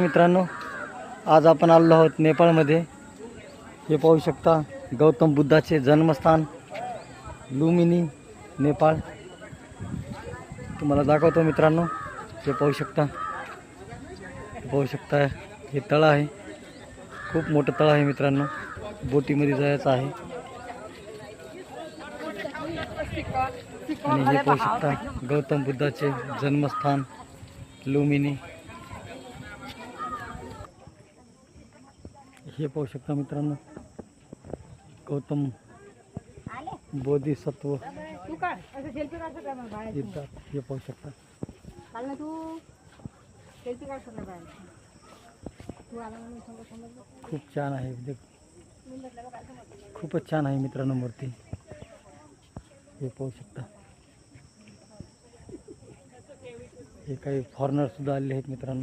मित्रांनो आज आपण आलो आहोत नेपाळमध्ये. हे पाहू शकता गौतम बुद्धाचे जन्मस्थान लुमिनी नेपाळ. तुम्हाला दाखवतो मित्रांनो हे पाहू शकता. पाहू शकता हे तळ आहे. खूप मोठं तळ आहे मित्रांनो. बोटीमध्ये जायचं आहे. आणि हे पाहू शकता गौतम बुद्धाचे जन्मस्थान लुमिनी ये पाहू शकता मित्रों गौतम बोधिसत्व. येतात हे पाहू शकता. खूब छान आहे खूब छान है मित्रों मूर्ति. ये पाहू शकता. ये काही फॉरनर सुधा आलेले मित्रों